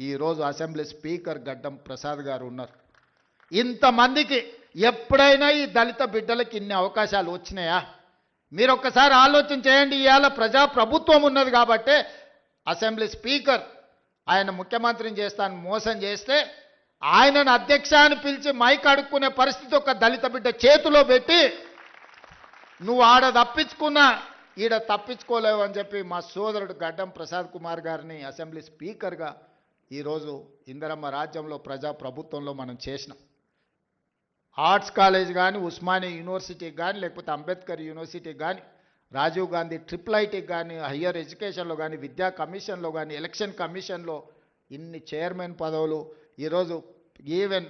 ఈరోజు assembly speaker గడ్డం ప్రసాద్ గారు ఉన్నారు. ఇంతమందికి ఎప్పుడైనా ఈ దళిత బిడ్డలకి ఇన్ని అవకాశాలు వచ్చినాయా? మీరు ఒక్కసారి ఆలోచన చేయండి ఇవాళ ప్రజా ప్రభుత్వం ఉన్నది కాబట్టే అసెంబ్లీ స్పీకర్ ఆయన ముఖ్యమంత్రిని చేస్తాను మోసం చేస్తే ఆయనను అధ్యక్ష అని పిలిచి మైక్ అడుక్కునే పరిస్థితి ఒక దళిత బిడ్డ చేతిలో పెట్టి నువ్వు ఆడ తప్పించుకున్నా ఈడ తప్పించుకోలేవు అని చెప్పి మా సోదరుడు గడ్డం ప్రసాద్ కుమార్ గారిని అసెంబ్లీ స్పీకర్గా ఈరోజు ఇందరమ్మ రాజ్యంలో ప్రజా ప్రభుత్వంలో మనం చేసినాం. ఆర్ట్స్ కాలేజ్ కానీ ఉస్మానియా యూనివర్సిటీకి కానీ లేకపోతే అంబేద్కర్ యూనివర్సిటీకి కానీ రాజీవ్ గాంధీ ట్రిపుల్ ఐటీకి కానీ హయ్యర్ ఎడ్యుకేషన్లో కానీ విద్యా కమిషన్లో కానీ ఎలక్షన్ కమిషన్లో ఇన్ని చైర్మన్ పదవులు ఈరోజు ఈవెన్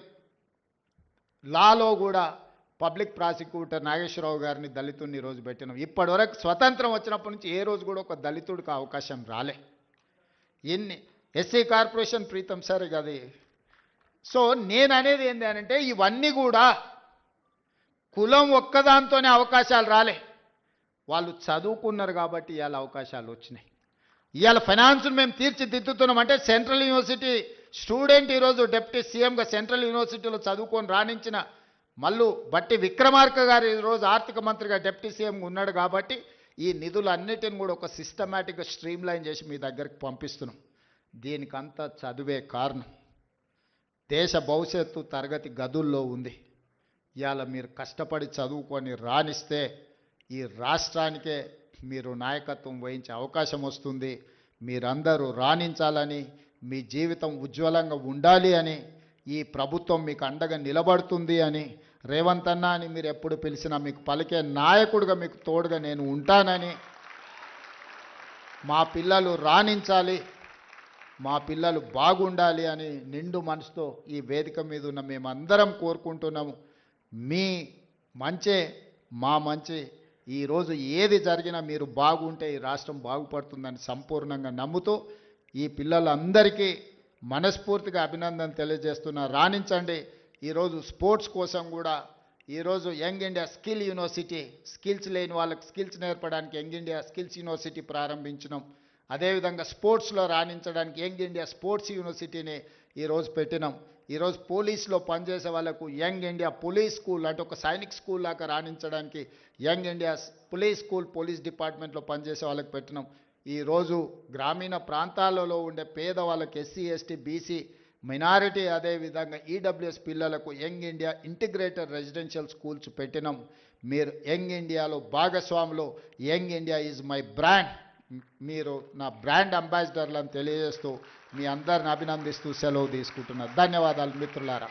లాలో కూడా పబ్లిక్ ప్రాసిక్యూటర్ నాగేశ్వరరావు గారిని దళితుడిని ఈరోజు పెట్టినాం. ఇప్పటివరకు స్వతంత్రం వచ్చినప్పటి నుంచి ఏ రోజు కూడా ఒక దళితుడికి అవకాశం రాలే. ఎన్ని ఎస్సీ కార్పొరేషన్ ప్రీతం సార్ అది. సో నేను అనేది ఏంటి అంటే ఇవన్నీ కూడా కులం ఒక్కదాంతోనే అవకాశాలు రాలే. వాళ్ళు చదువుకున్నారు కాబట్టి ఇవాళ అవకాశాలు వచ్చినాయి. ఇవాళ ఫైనాన్స్ను మేము తీర్చిదిద్దుతున్నాం అంటే సెంట్రల్ యూనివర్సిటీ స్టూడెంట్ ఈరోజు డెప్యూటీ సీఎంగా సెంట్రల్ యూనివర్సిటీలో చదువుకొని రాణించిన మల్లు బట్టి విక్రమార్క గారు ఈరోజు ఆర్థిక మంత్రిగా డెప్యూటీ సీఎం ఉన్నాడు కాబట్టి ఈ నిధులన్నిటిని కూడా ఒక సిస్టమేటిక్గా స్ట్రీమ్ లైన్ చేసి మీ దగ్గరికి పంపిస్తున్నాం. దీనికంతా చదువే కారణం. దేశ భవిష్యత్తు తరగతి గదుల్లో ఉంది. ఇవాళ మీరు కష్టపడి చదువుకొని రాణిస్తే ఈ రాష్ట్రానికే మీరు నాయకత్వం వహించే అవకాశం వస్తుంది. మీరందరూ రాణించాలని మీ జీవితం ఉజ్వలంగా ఉండాలి అని ఈ ప్రభుత్వం మీకు అండగా నిలబడుతుంది అని రేవంత్ అన్న అని మీరు ఎప్పుడు పిలిచినా మీకు పలికే నాయకుడిగా మీకు తోడుగా నేను ఉంటానని మా పిల్లలు రాణించాలి. మా పిల్లలు బాగుండాలి అని నిండు మనసుతో ఈ వేదిక మీద ఉన్న మేమందరం కోరుకుంటున్నాము. మీ మంచే మా మంచి. ఈరోజు ఏది జరిగినా మీరు బాగుంటే ఈ రాష్ట్రం బాగుపడుతుందని సంపూర్ణంగా నమ్ముతూ ఈ పిల్లలందరికీ మనస్ఫూర్తిగా అభినందన తెలియజేస్తున్నా. రాణించండి. ఈరోజు స్పోర్ట్స్ కోసం కూడా ఈరోజు young India skill university skills లేని వాళ్ళకి స్కిల్స్ నేర్పడానికి యంగ్ ఇండియా స్కిల్స్ యూనివర్సిటీ ప్రారంభించినాం. అదేవిధంగా స్పోర్ట్స్లో రాణించడానికి యంగ్ ఇండియా స్పోర్ట్స్ యూనివర్సిటీని ఈరోజు పెట్టినాం. ఈరోజు పోలీస్లో పనిచేసే వాళ్ళకు యంగ్ ఇండియా పోలీస్ స్కూల్ అంటే ఒక సైనిక్ స్కూల్ లాగా రాణించడానికి young India police school police డిపార్ట్మెంట్లో పనిచేసే వాళ్ళకి పెట్టినాం. ఈరోజు గ్రామీణ ప్రాంతాలలో ఉండే పేదవాళ్ళకి ఎస్సీ ఎస్టీ బీసీ మైనారిటీ అదేవిధంగా ఈడబ్ల్యూఎస్ పిల్లలకు young India integrated residential schools పెట్టినాం. మీరు యంగ్ ఇండియాలో భాగస్వాములు young India is my brand. మీరు నా బ్రాండ్ అంబాసిడర్లను తెలియజేస్తూ మీ అందరిని అభినందిస్తూ సెలవు తీసుకుంటున్నారు ధన్యవాదాలు మిత్రులారా.